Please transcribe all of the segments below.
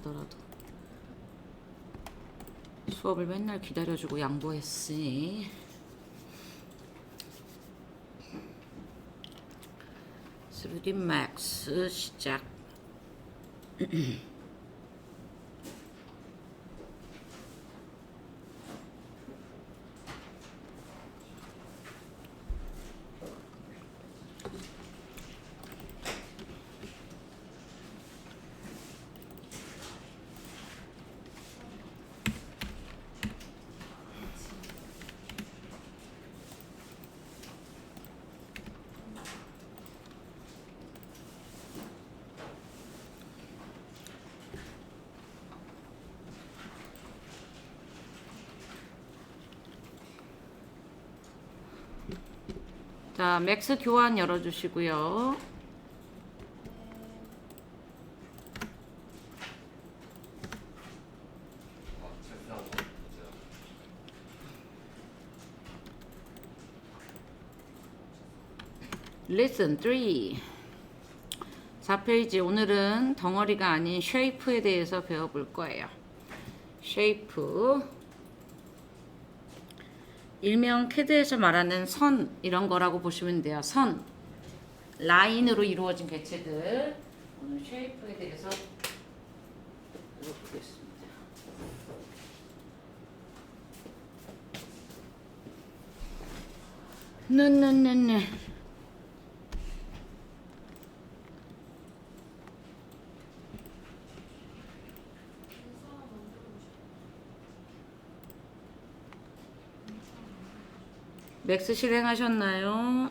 하더라도. 수업을 맨날 기다려주고 양보했으니. 3D Max 시작 자 맥스 교환 열어주시고요. Listen 3 4페이지. 오늘은 덩어리가 아닌 쉐이프에 대해서 배워볼 거예요. 쉐이프 일명 캐드에서 말하는 선 이런 거라고 보시면 돼요. 선 라인으로 이루어진 개체들 오늘 쉐이프에 대해서 배워보겠습니다. 네네네네. 맥스 실행하셨나요?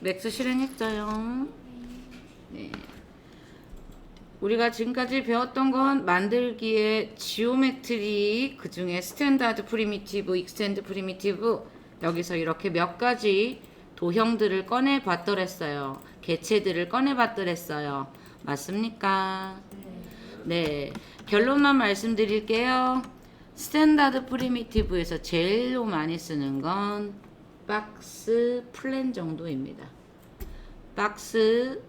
맥스 실행했어요. 네. 우리가 지금까지 배웠던 건 만들기의 지오메트리 그 중에 스탠다드 프리미티브, 익스텐드 프리미티브 여기서 이렇게 몇 가지 도형들을 꺼내 봤더랬어요. 개체들을 꺼내 봤더랬어요. 맞습니까? 네. 결론만 말씀드릴게요. 스탠다드 프리미티브에서 제일로 많이 쓰는 건 박스 플랜 정도입니다. 박스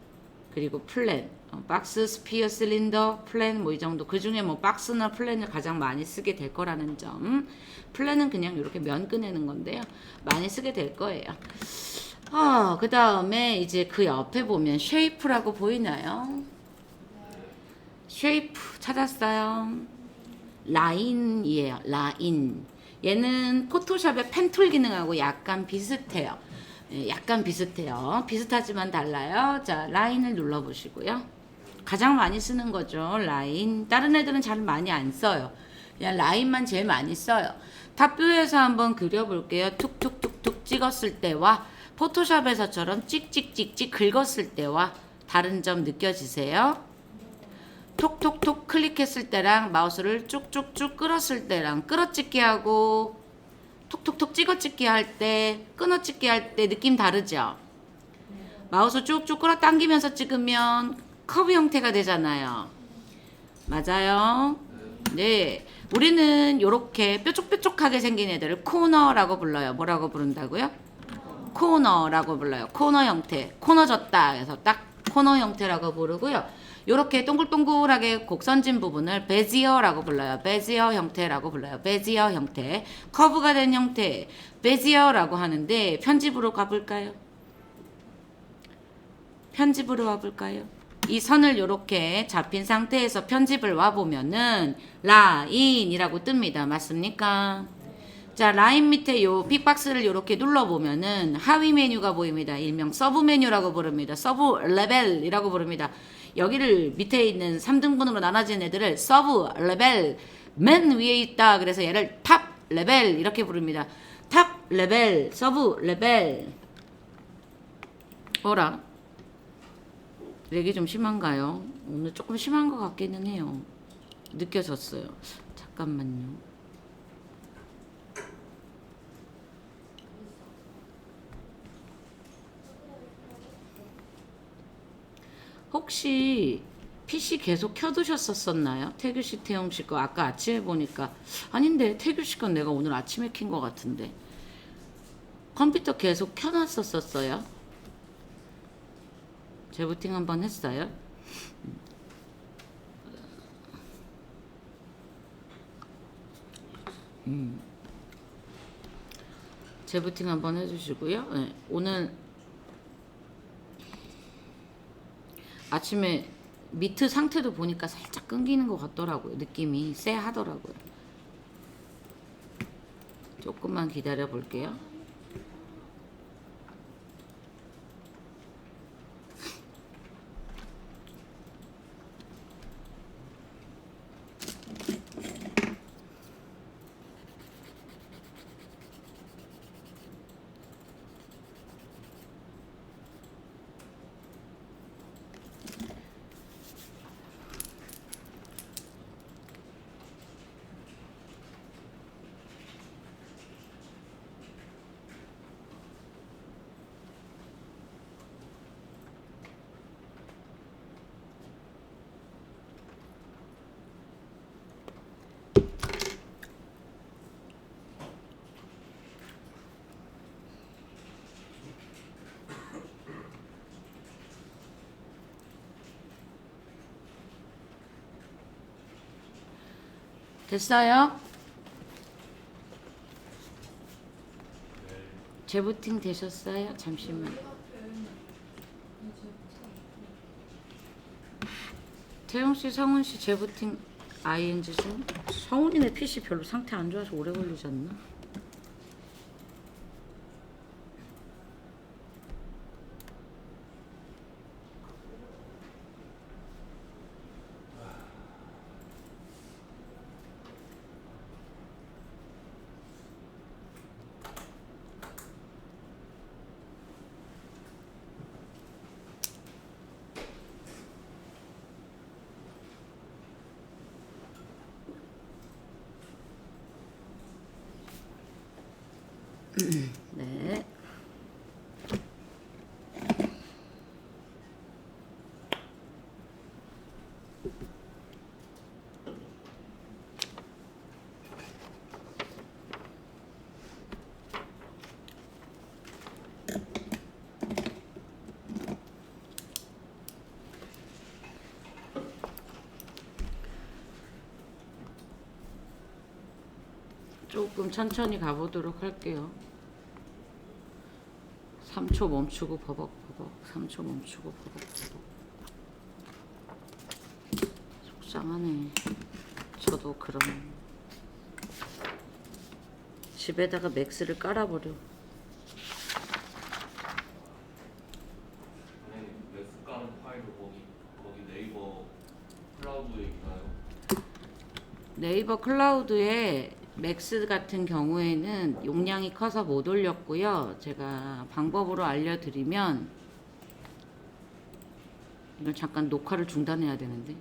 그리고 플랜 어, 박스 스피어 실린더 플랜 뭐 이 정도. 그 중에 뭐 박스나 플랜을 가장 많이 쓰게 될 거라는 점. 플랜은 그냥 이렇게 면 꺼내는 건데요. 많이 쓰게 될 거예요. 아, 그 다음에 이제 그 옆에 보면 쉐이프라고 보이나요? 쉐이프 찾았어요 라인이에요 라인 얘는 포토샵의 펜툴 기능하고 약간 비슷해요 예, 약간 비슷해요. 비슷하지만 달라요. 자, 라인을 눌러보시고요. 가장 많이 쓰는 거죠. 라인. 다른 애들은 잘 많이 안 써요. 그냥 라인만 제일 많이 써요. 탑뷰에서 한번 그려볼게요. 툭툭툭툭 찍었을 때와 포토샵에서처럼 찍찍찍찍 긁었을 때와 다른 점 느껴지세요? 톡톡톡 클릭했을 때랑 마우스를 쭉쭉쭉 끌었을 때랑 끌어찍기 하고 톡톡톡 찍어찍기 할 때, 끊어찍기 할 때 느낌 다르죠? 마우스 쭉쭉 끌어당기면서 찍으면 커브 형태가 되잖아요. 맞아요? 네. 우리는 이렇게 뾰족뾰족하게 생긴 애들을 코너라고 불러요. 뭐라고 부른다고요? 코너라고 불러요. 코너 형태. 코너졌다. 그래서 딱 코너 형태라고 부르고요. 이렇게 동글동글하게 곡선진 부분을 베지어라고 불러요. 베지어 형태라고 불러요. 베지어 형태. 커브가 된 형태. 베지어라고 하는데 편집으로 가볼까요? 편집으로 와볼까요? 이 선을 이렇게 잡힌 상태에서 편집을 와보면은 라인이라고 뜹니다. 맞습니까? 자, 라인 밑에 요 픽박스를 이렇게 눌러보면은 하위 메뉴가 보입니다. 일명 서브 메뉴라고 부릅니다. 서브 레벨이라고 부릅니다. 여기를 밑에 있는 3등분으로 나눠진 애들을 서브 레벨 맨 위에 있다. 그래서 얘를 탑 레벨 이렇게 부릅니다. 탑 레벨, 서브 레벨. 어라? 렉이 좀 심한가요? 오늘 조금 심한 것 같기는 해요. 느껴졌어요. 잠깐만요. 혹시 PC 계속 켜두셨었었나요? 태규 씨, 태영 씨거 아까 아침에 보니까 아닌데 태규 씨 건 내가 오늘 아침에 킨 것 같은데 컴퓨터 계속 켜놨었었어요? 재부팅 한번 했어요. 음. 재부팅 한번 해주시고요. 네, 오늘 아침에 미트 상태도 보니까 살짝 끊기는 것 같더라고요. 느낌이 쎄하더라고요. 조금만 기다려 볼게요. 됐어요? 재부팅 되셨어요? 잠시만. 태용 씨, 성훈 씨 재부팅 ING 중 성훈이네 PC 별로 상태 안 좋아서 오래 걸리지 않나? Mm-hmm. 조금 천천히 가보도록 할게요. 3초 멈추고 버벅버벅. 3초 멈추고 버벅버벅. 속상하네. 저도 그럼 집에다가 맥스를 깔아버려? 네이버 클라우드에 맥스 같은 경우에는 용량이 커서 못 올렸고요. 제가 방법으로 알려드리면 이걸 잠깐 녹화를 중단해야 되는데